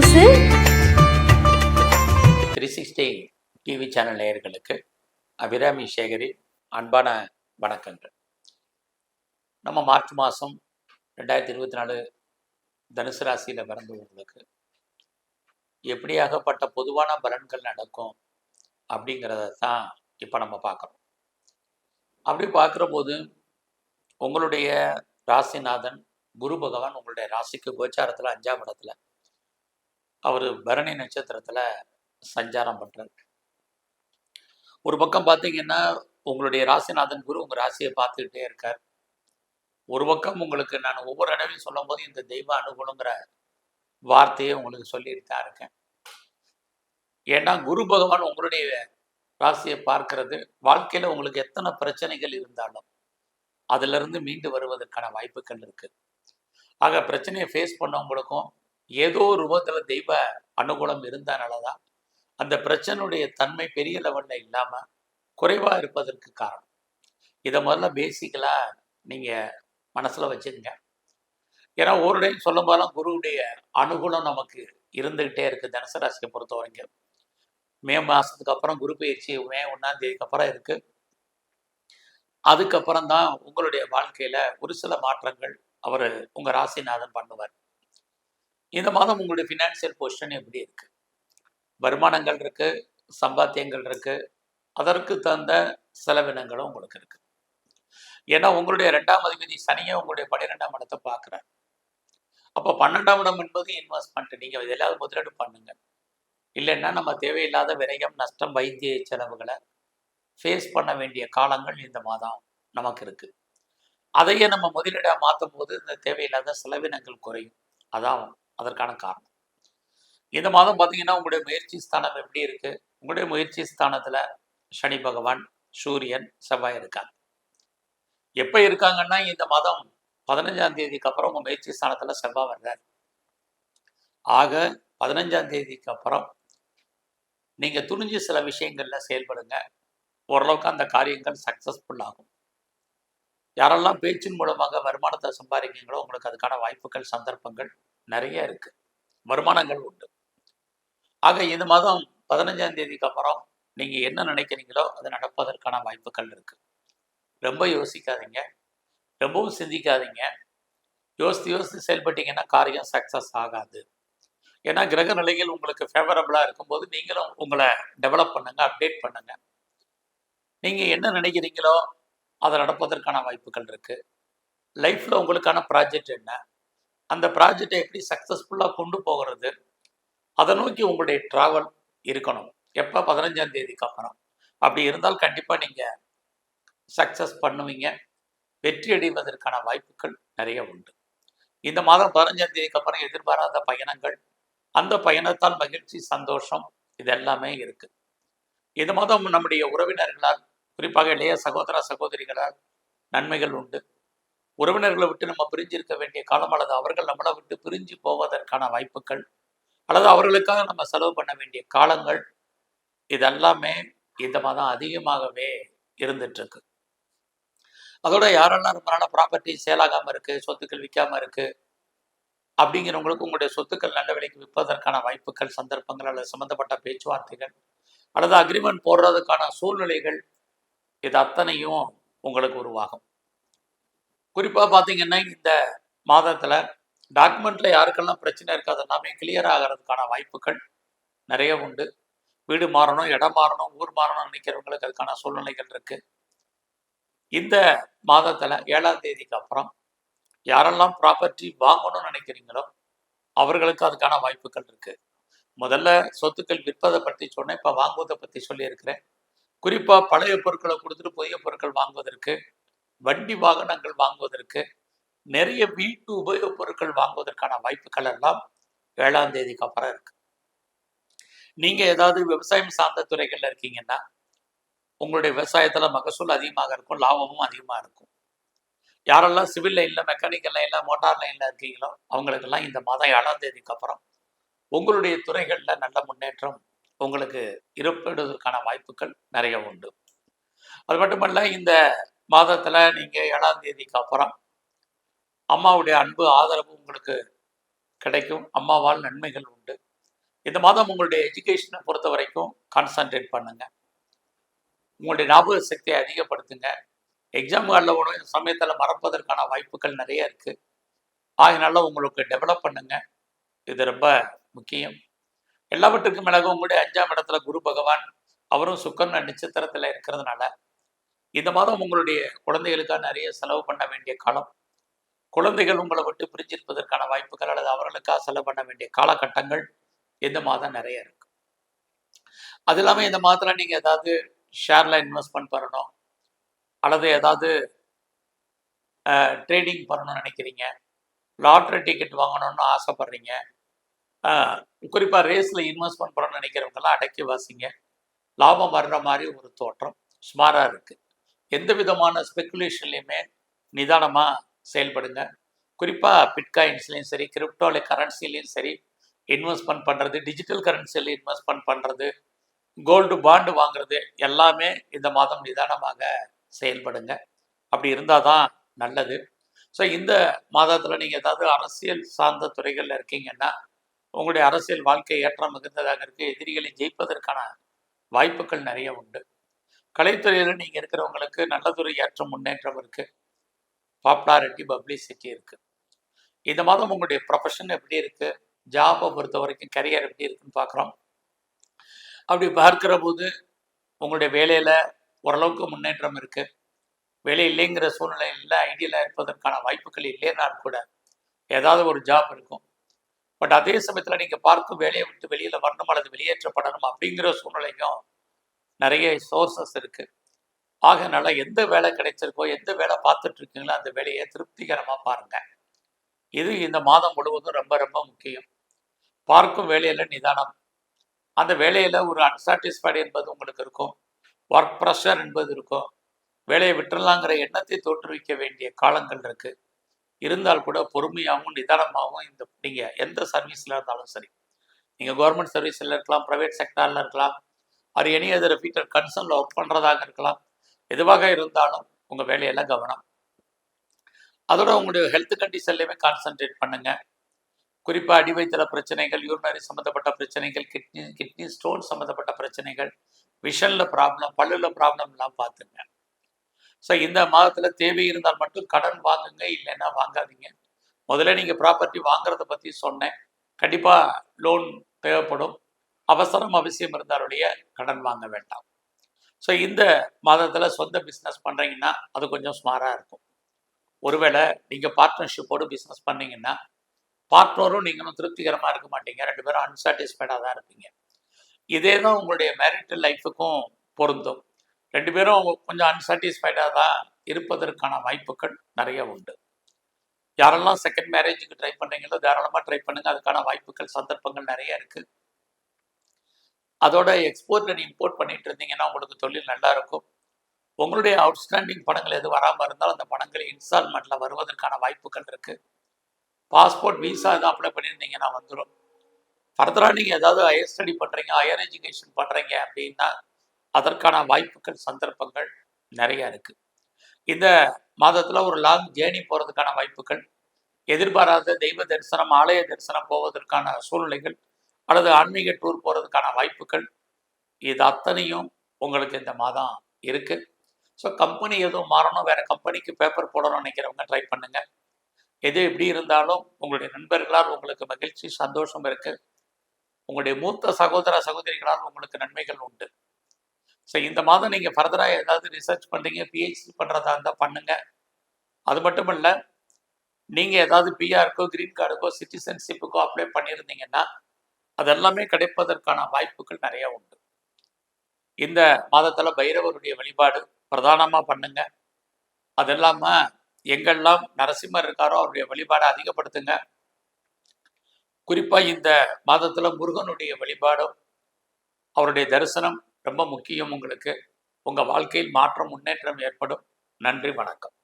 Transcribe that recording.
News three sixty TV channel நேயர்களுக்கு அபிராமி சேகரின் அன்பான வணக்கங்கள். நம்ம மார்ச் மாதம் ரெண்டாயிரத்தி இருபத்தி நாலு தனுசு ராசியில் பிறந்தவங்களுக்கு எப்படியாகப்பட்ட பொதுவான பலன்கள் நடக்கும் அப்படிங்கிறத தான் இப்போ நம்ம பார்க்குறோம். அப்படி பார்க்குற போது உங்களுடைய ராசிநாதன் குரு பகவான் உங்களுடைய ராசிக்கு கோச்சாரத்தில் அஞ்சாம் இடத்துல அவர் பரணி நட்சத்திரத்தில் சஞ்சாரம் பண்றாரு. ஒரு பக்கம் பார்த்தீங்கன்னா உங்களுடைய ராசிநாதன் குரு உங்க ராசியை பார்த்துக்கிட்டே இருக்கார். ஒரு பக்கம் உங்களுக்கு நான் ஒவ்வொரு இடவையும் சொல்லும் போது இந்த தெய்வ அனுகூலங்கிற வார்த்தையை உங்களுக்கு சொல்லிட்டு தான் இருக்கேன். ஏன்னா குரு பகவான் உங்களுடைய ராசியை பார்க்கிறது வாழ்க்கையில உங்களுக்கு எத்தனை பிரச்சனைகள் இருந்தாலும் அதுல இருந்து மீண்டு வருவதற்கான வாய்ப்புகள் இருக்கு. ஆக பிரச்சனையை ஃபேஸ் பண்ணவங்களுக்கும் ஏதோ ஒரு ரூபத்துல தெய்வ அனுகூலம் இருந்தனால தான் அந்த பிரச்சனையுடைய தன்மை பெரிய லெவல்ல இல்லாம குறைவா இருப்பதற்கு காரணம். இதை முதல்ல பேசிக்கலா நீங்க மனசுல வச்சுக்கங்க. ஏன்னா ஒரு டைம் சொல்லும் போதெல்லாம் குருவுடைய அனுகூலம் நமக்கு இருந்துகிட்டே இருக்கு தனுசு ராசியை பொறுத்த வரைக்கும். மே மாசத்துக்கு அப்புறம் குரு பயிற்சி மே ஒன்னாம் தேதிக்கு அப்புறம் இருக்கு. அதுக்கப்புறம் தான் உங்களுடைய வாழ்க்கையில ஒரு சில மாற்றங்கள் அவர் உங்க ராசிநாதன் பண்ணுவார். இந்த மாதம் உங்களுடைய ஃபினான்சியல் பொசிஷன் எப்படி இருக்கு? வருமானங்கள் இருக்கு சம்பாத்தியங்கள் இருக்கு அதற்கு தகுந்த செலவினங்களும் உங்களுக்கு இருக்கு. ஏன்னா உங்களுடைய ரெண்டாம் அதிபதி சனியை உங்களுடைய பன்னிரெண்டாம் இடத்தை பார்க்குறாரு. அப்போ பன்னெண்டாம் இடம் என்பது இன்வெஸ்ட்மெண்ட் நீங்கள் இதெல்லாம் முதலீடு பண்ணுங்க. இல்லைன்னா நம்ம தேவையில்லாத விரயம் நஷ்டம் வைத்திய செலவுகளை ஃபேஸ் பண்ண வேண்டிய காலங்கள் இந்த மாதம் நமக்கு இருக்கு. அதையே நம்ம முதலீடாக மாற்றும் போது இந்த தேவையில்லாத செலவினங்கள் குறையும். அதான் அதற்கான காரணம். இந்த மாதம் பார்த்தீங்கன்னா உங்களுடைய முயற்சி ஸ்தானம் எப்படி இருக்கு? உங்களுடைய முயற்சி ஸ்தானத்துல சனி பகவான் சூரியன் செவ்வாய் இருக்காங்க. எப்போ இருக்காங்கன்னா இந்த மாதம் பதினஞ்சாம் தேதிக்கு அப்புறம் உங்க முயற்சி ஸ்தானத்துல செவ்வாய் வர்றாரு. ஆக பதினஞ்சாம் தேதிக்கு அப்புறம் நீங்க துணிஞ்சு சில விஷயங்கள்ல செயல்படுங்க. ஓரளவுக்கு அந்த காரியங்கள் சக்சஸ்ஃபுல் ஆகும். யாரெல்லாம் பேச்சின் மூலமாக வருமானத்தை சம்பாதிக்கிறீங்களோ உங்களுக்கு அதுக்கான வாய்ப்புகள் சந்தர்ப்பங்கள் நிறைய இருக்கு. வருமானங்கள் உண்டு. ஆக இந்த மாதம் பதினஞ்சாம் தேதிக்கு அப்புறம் நீங்க என்ன நினைக்கிறீங்களோ அது நடப்பதற்கான வாய்ப்புகள் இருக்கு. ரொம்ப யோசிக்காதீங்க. ரொம்பவும் சிந்திக்காதீங்க. யோசித்து யோசித்து செயல்பட்டீங்கன்னா காரியம் சக்சஸ் ஆகாது. ஏன்னா கிரக நிலைகள் உங்களுக்கு ஃபேவரபிளாக இருக்கும்போது நீங்களும் உங்களை டெவலப் பண்ணுங்க அப்டேட் பண்ணுங்க. நீங்கள் என்ன நினைக்கிறீங்களோ அதை நடப்பதற்கான வாய்ப்புகள் இருக்குது லைஃப்பில் உங்களுக்கான ப்ராஜெக்ட் என்ன? அந்த ப்ராஜெக்டை எப்படி சக்ஸஸ்ஃபுல்லாக கொண்டு போகிறது? அதை நோக்கி உங்களுடைய ட்ராவல் இருக்கணும். எப்போ? பதினஞ்சாம் தேதிக்கு அப்புறம். அப்படி இருந்தால் கண்டிப்பாக நீங்கள் சக்ஸஸ் பண்ணுவீங்க. வெற்றி அடைவதற்கான வாய்ப்புகள் நிறைய உண்டு. இந்த மாதம் பதினஞ்சாம் தேதிக்கு அப்புறம் எதிர்பாராத பயணங்கள் அந்த பயணத்தால் மகிழ்ச்சி சந்தோஷம் இது எல்லாமே இருக்குது இந்த மாதம் நம்முடைய உறவினர்களால் குறிப்பாக இளைய சகோதர சகோதரிகளால் நன்மைகள் உண்டு. உறவினர்களை விட்டு நம்ம பிரிஞ்சிருக்க வேண்டிய காலம் அல்லது அவர்கள் நம்மளை விட்டு பிரிஞ்சு போவதற்கான வாய்ப்புகள் அல்லது அவர்களுக்காக நம்ம செலவு பண்ண வேண்டிய காலங்கள் இதெல்லாமே இந்த மாதம் அதிகமாகவே இருந்துட்டு இருக்கு அதோட யாரெல்லாம் ரொம்ப நாளாக ப்ராப்பர்ட்டி சேலாகாமல் இருக்கு சொத்துக்கள் விற்காம இருக்கு அப்படிங்கிறவங்களுக்கு உங்களுடைய சொத்துக்கள் நல்ல விலைக்கு விற்பதற்கான வாய்ப்புகள் சந்தர்ப்பங்கள் அல்லது சம்மந்தப்பட்ட பேச்சுவார்த்தைகள் அல்லது அக்ரிமெண்ட் போடுறதுக்கான சூழ்நிலைகள் இது அத்தனையும் உங்களுக்கு உருவாகும். குறிப்பாக பார்த்தீங்கன்னா இந்த மாதத்தில் டாக்குமெண்ட்டில் யாருக்கெல்லாம் பிரச்சனை இருக்கு எல்லாமே கிளியர் ஆகிறதுக்கான வாய்ப்புகள் நிறைய உண்டு. வீடு மாறணும் இடம் மாறணும் ஊர் மாறணும் நினைக்கிறவங்களுக்கு அதுக்கான சூழ்நிலைகள் இருக்கு. இந்த மாதத்தில் ஏழாம் தேதிக்கு அப்புறம் யாரெல்லாம் ப்ராப்பர்ட்டி வாங்கணும்னு நினைக்கிறீங்களோ அவர்களுக்கு அதுக்கான வாய்ப்புகள் இருக்கு. முதல்ல சொத்துக்கள் விற்பதை பற்றி சொன்னேன் இப்போ வாங்குவதை பற்றி சொல்லியிருக்கிறேன். குறிப்பாக பழைய பொருட்களை கொடுத்துட்டு புதிய பொருட்கள் வாங்குவதற்கு வண்டி வாகனங்கள் வாங்குவதற்கு நிறைய வீட்டு உபயோகப் பொருட்கள் வாங்குவதற்கான வாய்ப்புகள் எல்லாம் ஏழாம் தேதிக்கு அப்புறம் இருக்கு. நீங்க ஏதாவது விவசாயம் சார்ந்த துறைகள்ல இருக்கீங்கன்னா உங்களுடைய விவசாயத்துல மகசூல் அதிகமாக இருக்கும் லாபமும் அதிகமா இருக்கும். யாரெல்லாம் சிவில் லைன்ல மெக்கானிக்கல் லைன்ல மோட்டார் லைன்ல இருக்கீங்களோ அவங்களுக்கெல்லாம் இந்த மாதம் ஏழாம் தேதிக்கு அப்புறம் உங்களுடைய துறைகள்ல நல்ல முன்னேற்றம் உங்களுக்கு இருப்பிடுவதற்கான வாய்ப்புகள் நிறைய உண்டு. அது மட்டுமல்ல இந்த மாதத்தில் நீங்கள் ஏழாம் தேதிக்கு அப்புறம் அம்மாவுடைய அன்பு ஆதரவு உங்களுக்கு கிடைக்கும். அம்மாவால் நன்மைகள் உண்டு. இந்த மாதம் உங்களுடைய எஜுகேஷனை பொறுத்த வரைக்கும் கான்சன்ட்ரேட் பண்ணுங்க. உங்களுடைய ஞாபக சக்தியை அதிகப்படுத்துங்க. எக்ஸாம்களில் ஹாலில் இந்த சமயத்தில் மறப்பதற்கான வாய்ப்புகள் நிறைய இருக்குது ஆகினால உங்களுக்கு டெவலப் பண்ணுங்க. இது ரொம்ப முக்கியம். எல்லாவற்றுக்கும் மேலாக உங்களுடைய அஞ்சாம் இடத்துல குரு பகவான் அவரும் சுக்கரன் நட்சத்திரத்தில் இருக்கிறதுனால இந்த மாதம் உங்களுடைய குழந்தைகளுக்காக நிறைய செலவு பண்ண வேண்டிய காலம். குழந்தைகள் உங்களை விட்டு பிரிஞ்சிருப்பதற்கான வாய்ப்புகள் அல்லது அவர்களுக்காக செலவு பண்ண வேண்டிய காலகட்டங்கள் இந்த மாதம் நிறைய இருக்கு. அது இல்லாமல் இந்த மாதத்தில் நீங்கள் ஏதாவது ஷேரில் இன்வெஸ்ட்மெண்ட் பண்ணணும். அல்லது ஏதாவது ட்ரேடிங் பண்ணணும்னு நினைக்கிறீங்க. லாட்ரி டிக்கெட் வாங்கணும்னு ஆசைப்படுறீங்க. குறிப்பாக ரேஸில் இன்வெஸ்ட்மெண்ட் பண்ணணும்னு நினைக்கிறவங்கெல்லாம் அடக்கி வாசிங்க. லாபம் வர்ற மாதிரி ஒரு தோற்றம் சுமாராக இருக்குது எந்த விதமான ஸ்பெக்குலேஷன்லையுமே நிதானமாக செயல்படுங்க. குறிப்பாக பிட்காயின்ஸ்லேயும் சரி கிரிப்டோல கரன்சிலையும் சரி இன்வெஸ்ட்மெண்ட் பண்ணுறது டிஜிட்டல் கரன்சியில் இன்வெஸ்ட்மெண்ட் பண்ணுறது கோல்டு பாண்டு வாங்குறது எல்லாமே இந்த மாதம் நிதானமாக செயல்படுங்க. அப்படி இருந்தால் தான் நல்லது. ஸோ இந்த மாதத்தில் நீங்கள் ஏதாவது அரசியல் சார்ந்த துறைகளில் இருக்கீங்கன்னா உங்களுடைய அரசியல் வாழ்க்கை ஏற்றம் மிகுந்ததாக இருக்குது எதிரிகளை ஜெயிப்பதற்கான வாய்ப்புகள் நிறைய உண்டு. கலைத்துறையில் நீங்கள் இருக்கிறவங்களுக்கு நல்லதுறை ஏற்றம் முன்னேற்றம் இருக்குது பாப்புலாரிட்டி பப்ளிசிட்டி இருக்குது இந்த மாதம் உங்களுடைய ப்ரொஃபஷன் எப்படி இருக்குது ஜாபை பொறுத்த வரைக்கும் கரியர் எப்படி இருக்குன்னு பார்க்குறோம். அப்படி பார்க்கிற போது உங்களுடைய வேலையில் ஓரளவுக்கு முன்னேற்றம் இருக்குது வேலை இல்லைங்கிற சூழ்நிலை இல்லை ஐடியலாக இருப்பதற்கான வாய்ப்புகள் இல்லைனாலும் கூட ஏதாவது ஒரு ஜாப் இருக்கும். பட் அதே சமயத்தில் நீங்கள் பார்க்கும் வேலையை விட்டு வெளியில் வரணும் அல்லது வெளியேற்றப்படணும் அப்படிங்கிற சூழ்நிலைக்கும் நிறைய சோர்சஸ் இருக்குது ஆகனால எந்த வேலை கிடைச்சிருக்கோ எந்த வேலை பார்த்துட்டு இருக்கீங்களோ அந்த வேலையை திருப்திகரமாக பாருங்கள் இது இந்த மாதம் முழுவதும் ரொம்ப ரொம்ப முக்கியம். பார்க்கும் வேலையில் நிதானம். அந்த வேலையில் ஒரு அன்சாட்டிஸ்ஃபைடு என்பது உங்களுக்கு இருக்கும். ஒர்க் ப்ரெஷர் என்பது இருக்கும். வேலையை விட்டுடலாங்கிற எண்ணத்தை தோற்றுவிக்க வேண்டிய காலங்கள் இருக்குது இருந்தால் கூட பொறுமையாகவும் நிதானமாகவும் இந்த நீங்கள் எந்த சர்வீஸில் இருந்தாலும் சரி. நீங்கள் கவர்மெண்ட் சர்வீஸில் இருக்கலாம் ப்ரைவேட் செக்டாரில் இருக்கலாம் அது எனி அதர் ரிப்பீட்டர் கன்சர்னில் ஒர்க் பண்ணுறதாக இருக்கலாம் எதுவாக இருந்தாலும் உங்கள் வேலையெல்லாம் கவனம். அதோட உங்களுடைய ஹெல்த் கண்டிஷன்லையுமே கான்சென்ட்ரேட் பண்ணுங்கள் குறிப்பாக அடிவயிற்றுல பிரச்சனைகள் யூரினரி சம்மந்தப்பட்ட பிரச்சனைகள் கிட்னி கிட்னி ஸ்டோன் சம்மந்தப்பட்ட பிரச்சனைகள் விஷனில் ப்ராப்ளம் பல்லில் ப்ராப்ளம்லாம் பார்த்துங்க. ஸோ இந்த மாதத்தில் தேவை இருந்தால் மட்டும் கடன் வாங்குங்க இல்லைன்னா வாங்காதீங்க. முதல்ல நீங்கள் ப்ராப்பர்ட்டி வாங்குறத பற்றி சொன்னேன். கண்டிப்பாக லோன் தேவைப்படும். அவசரம் அவசியம் இருந்தாலுடைய கடன் வாங்க வேண்டாம். ஸோ இந்த மாதத்தில் சொந்த பிஸ்னஸ் பண்ணுறீங்கன்னா அது கொஞ்சம் ஸ்மாராக இருக்கும். ஒருவேளை நீங்கள் பார்ட்னர்ஷிப்போடு பிஸ்னஸ் பண்ணீங்கன்னா பார்ட்னரும் நீங்களும் திருப்திகரமாக இருக்க மாட்டீங்க. ரெண்டு பேரும் அன்சாட்டிஸ்ஃபைடாக தான் இருப்பீங்க. இதே தான் உங்களுடைய மேரிட்டல் லைஃபுக்கும் பொருந்தும். ரெண்டு பேரும் கொஞ்சம் அன்சாட்டிஸ்ஃபைடாக தான் இருப்பதற்கான வாய்ப்புகள் நிறைய உண்டு. யாரெல்லாம் செகண்ட் மேரேஜுக்கு ட்ரை பண்ணுறீங்களோ தாராளமாக ட்ரை பண்ணுங்கள் அதுக்கான வாய்ப்புகள் சந்தர்ப்பங்கள் நிறைய இருக்குது அதோட எக்ஸ்போர்ட் அண்ட் இம்போர்ட் பண்ணிட்டு இருந்தீங்கன்னா உங்களுக்கு தொழில் நல்லா இருக்கும். உங்களுடைய அவுட்ஸ்டாண்டிங் பணங்கள் எது வராமல் இருந்தாலும் அந்த பணங்கள் இன்ஸ்டால்மெண்ட்டில் வருவதற்கான வாய்ப்புகள் இருக்குது பாஸ்போர்ட் விசா எதுவும் அப்ளை பண்ணியிருந்தீங்கன்னா வந்துடும் ஃபர்தராக நீங்கள் ஏதாவது ஹையர் ஸ்டடி பண்ணுறீங்க ஹையர் எஜுகேஷன் பண்ணுறீங்க அப்படின்னா அதற்கான வாய்ப்புகள் சந்தர்ப்பங்கள் நிறையா இருக்குது இந்த மாதத்தில் ஒரு லாங் ஜேர்னி போகிறதுக்கான வாய்ப்புகள் எதிர்பாராத தெய்வ தரிசனம் ஆலய தரிசனம் போவதற்கான சூழ்நிலைகள் அல்லது ஆன்மீக டூர் போகிறதுக்கான வாய்ப்புகள் இது அத்தனையும் உங்களுக்கு இந்த மாதம் இருக்குது ஸோ கம்பெனி எதுவும் மாறணும் வேறு கம்பெனிக்கு பேப்பர் போடணும்னு நினைக்கிறவங்க ட்ரை பண்ணுங்கள் எது எப்படி இருந்தாலும் உங்களுடைய நண்பர்களால் உங்களுக்கு மகிழ்ச்சி சந்தோஷம் இருக்குது உங்களுடைய மூத்த சகோதர சகோதரிகளால் உங்களுக்கு நன்மைகள் உண்டு. ஸோ இந்த மாதம் நீங்கள் ஃபர்தராக ஏதாவது ரிசர்ச் பண்ணுறீங்க பிஹெச்டி பண்ணுறதா இருந்தால் பண்ணுங்கள் அது மட்டும் இல்லை நீங்கள் ஏதாவது பிஆருக்கோ க்ரீன் கார்டுக்கோ சிட்டிசன்ஷிப்புக்கோ அப்ளை பண்ணியிருந்தீங்கன்னா அதெல்லாமே கிடைப்பதற்கான வாய்ப்புகள் நிறைய உண்டு. இந்த மாதத்தில் பைரவருடைய வழிபாடு பிரதானமாக பண்ணுங்க. அது இல்லாமல் எங்கெல்லாம் நரசிம்மர் இருக்காரோ அவருடைய வழிபாடை அதிகப்படுத்துங்க. குறிப்பாக இந்த மாதத்தில் முருகனுடைய வழிபாடும் அவருடைய தரிசனம் ரொம்ப முக்கியம் உங்களுக்கு. உங்கள் வாழ்க்கையில் மாற்றம் முன்னேற்றம் ஏற்படும். நன்றி வணக்கம்.